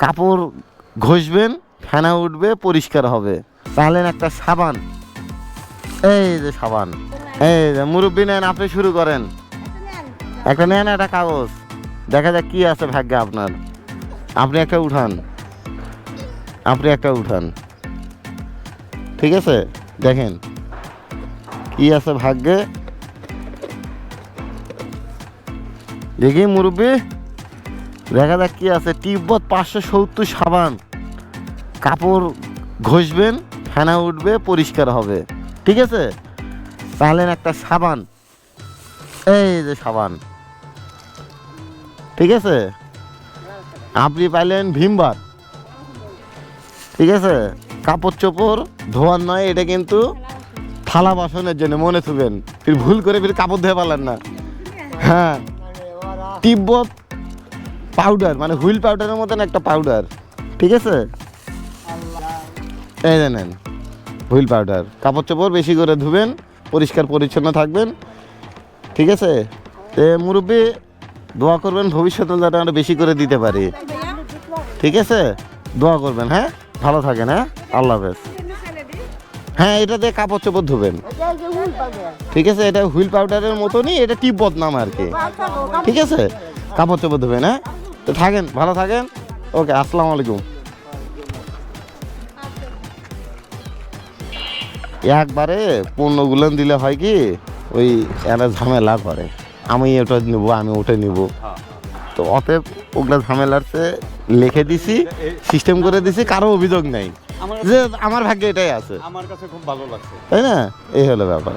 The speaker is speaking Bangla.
কাপড় ঘষবেন, ফেনা উঠবে, পরিষ্কার হবে। তাহলে একটা সাবান। এই যে সাবান। এই যে মুরব্বী নেন, আপনি শুরু করেন। একটা নেন, একটা কাগজ। দেখা যাক কি আছে ভাগ্যে আপনার। আপনি একটা উঠান। আপনি একটা উঠান। ঠিক আছে? দেখেন। কি আছে ভাগ্যে? দেখি মুরব্বী। দেখা যাক কি আছে। তিব্বত পাঁচশো সত্তর সাবান। কাপড় ঘষবেন, ফেনা উঠবে, পরিষ্কার হবে। ঠিক আছে? তাহলে একটা সাবান। এই যে সাবান। ঠিক আছে? আপনি পাইলেন ভীমবার। ঠিক আছে? কাপড় চোপড় ধোয়ার নয়, এটা কিন্তু থালা বাসনের জন্য, মনে থুবেন ফির ভুল করে ফির কাপড় ধুয়ে পারলেন না। হ্যাঁ। তিব্বত পাউডার মানে হুইল পাউডারের মতন একটা পাউডার ঠিক আছে? এই জানেন হুইল পাউডার কাপড় চোপড় বেশি করে ধুবেন, পরিষ্কার পরিচ্ছন্ন থাকবেন, ঠিক আছে? এ মুরব্বী, দোয়া করবেন ভবিষ্যতে যাতে আমরা বেশি করে দিতে পারি, ঠিক আছে? দোয়া করবেন হ্যাঁ? ভালো থাকেন হ্যাঁ? আল্লাহ হাফেজ। হ্যাঁ এটা দিয়ে কাপড় চোপড় ধুবেন। ঠিক আছে? এটা হুইল পাউডারের মতনই, এটা টিপ বদনাম আর কি। ঠিক আছে? কাপড় চোপড় ধুবেন হ্যাঁ? তো থাকেন ভালো থাকেন। ওকে আসসালামু আলাইকুম। একবারে পণ্যগুলো দিলে হয় কি ওই এরা ঝামেলা করে। আমি ওটা নিব আমি ওটা নিব। তো অতএব ওগুলা ঝামেলাতে লিখে দিছি সিস্টেম করে দিছি কারও অভিযোগ নেই। যে আমার ভাগ্যে এটাই আছে। আমার কাছে খুব ভালো লাগছে। তাই না? এই হলো ব্যাপার।